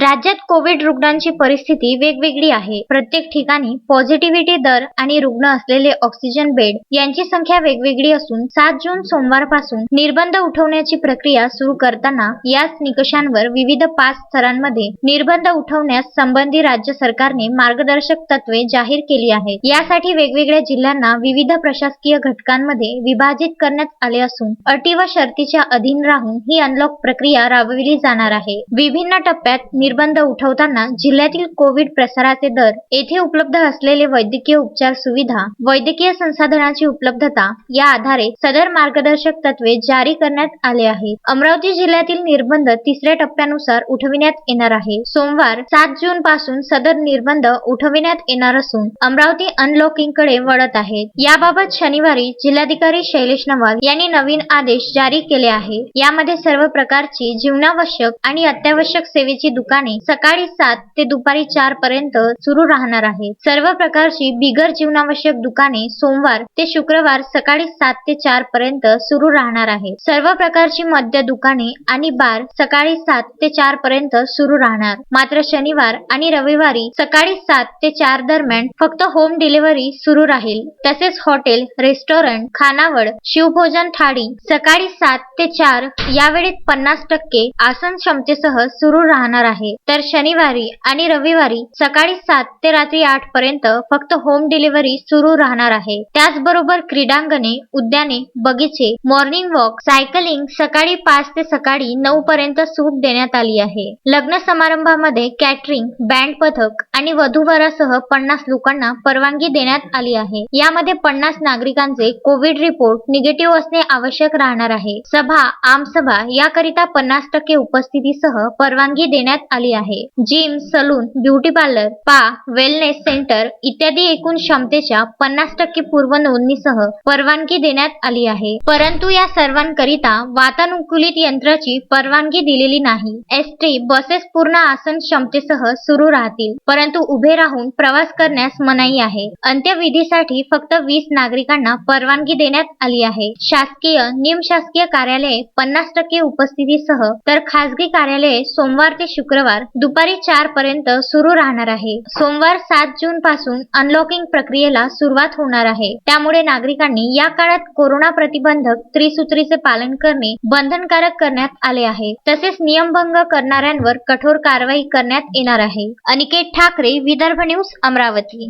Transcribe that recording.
राज्यात कोविड रुग्णांची परिस्थिती वेगवेगळी आहे. प्रत्येक ठिकाणी पॉझिटिव्हिटी दर आणि रुग्ण असलेले ऑक्सिजन बेड यांची संख्या वेगवेगळी असून सात जून सोमवारपासून निर्बंध उठवण्याची प्रक्रिया सुरू करताना याच निकषांवर विविध पाच स्तरांमध्ये निर्बंध उठवण्यास संबंधी राज्य सरकारने मार्गदर्शक तत्वे जाहीर केली आहेत. यासाठी वेगवेगळ्या जिल्ह्यांना विविध प्रशासकीय घटकांमध्ये विभाजित करण्यात आले असून अटी व शर्तीच्या अधीन राहून ही अनलॉक प्रक्रिया राबविली जाणार आहे. विभिन्न टप्प्यात निर्बंध उठवताना जिल्ह्यातील कोविड प्रसाराचे दर येथे उपलब्ध असलेले वैद्यकीय उपचार सुविधा वैद्यकीय संसाधनाची उपलब्धता या आधारे सदर मार्गदर्शक तत्वे जारी करण्यात आले आहे अमरावती जिल्ह्यातील निर्बंध तिसऱ्या टप्प्यानुसार उठविण्यात येणार आहे. सोमवार सात जून पासून सदर निर्बंध उठविण्यात येणार असून अमरावती अनलॉकिंगकडे वळत आहेत. याबाबत शनिवारी जिल्हाधिकारी शैलेश नवाल यांनी नवीन आदेश जारी केले आहे. यामध्ये सर्व प्रकारची जीवनावश्यक आणि अत्यावश्यक सेवेची दुकान सकाळी सात ते दुपारी चार पर्यंत सुरू राहणार आहे. सर्व प्रकारची बिगर जीवनावश्यक दुकाने सोमवार ते शुक्रवार सकाळी सात ते चार पर्यंत सुरू राहणार आहे. सर्व प्रकारची मद्य दुकाने आणि बार सकाळी सात ते चार पर्यंत सुरू राहणार. मात्र शनिवार आणि रविवारी सकाळी सात ते चार दरम्यान फक्त होम डिलिव्हरी सुरू राहील. तसेच हॉटेल रेस्टॉरंट खानावळ शिवभोजन थाळी सकाळी सात ते चार यावेळेत पन्नास टक्के आसन क्षमतेसह सुरू राहणार आहे. तर शनिवारी आणि रविवारी सकाळी सात ते रात्री आठ पर्यंत फक्त होम डिलिव्हरी सुरू राहणार आहे. त्याचबरोबर क्रीडांगणे उद्याने बगीचे मॉर्निंग वॉक सायकलिंग सकाळी पाच ते सकाळी नऊ पर्यंत सूट देण्यात आली आहे. लग्न समारंभामध्ये कॅटरिंग बँड पथक आणि वधूवरासह पन्नास लोकांना परवानगी देण्यात आली आहे. यामध्ये पन्नास नागरिकांचे कोविड रिपोर्ट निगेटिव्ह असणे आवश्यक राहणार आहे. सभा आमसभा याकरिता पन्नास टक्के उपस्थितीसह परवानगी देण्यात आली आहे. Gym salon beauty parlour spa wellness centre इत्यादी एकूण क्षमतेच्या पन्नास टक्के पूर्व नोंदणीसह परवानगी देण्यात आली आहे. परंतु या सर्वांकरिता वातानुकूलित यंत्राची परवानगी दिलेली नाही. एसटी बसेस पूर्ण आसन क्षमतेसह सुरू राहतील परंतु उभे राहून प्रवास करण्यास मनाई आहे. अंत्यविधीसाठी फक्त वीस नागरिकांना परवानगी देण्यात आली आहे. शासकीय निमशासकीय कार्यालये पन्नास टक्के उपस्थितीसह तर खासगी कार्यालये सोमवार ते शुक्रवार दुपारी चार पर्यंत सुरू राहणार आहे. सोमवार सात जून पासून अनलॉकिंग प्रक्रियेला सुरुवात होणार आहे. त्यामुळे नागरिकांनी या काळात कोरोना प्रतिबंधक त्रिसूत्रीचे पालन करणे बंधनकारक करण्यात आले आहे. तसेच नियमभंग करणाऱ्यांवर कठोर कारवाई करण्यात येणार आहे. अनिकेत ठाकरे विदर्भ न्यूज अमरावती.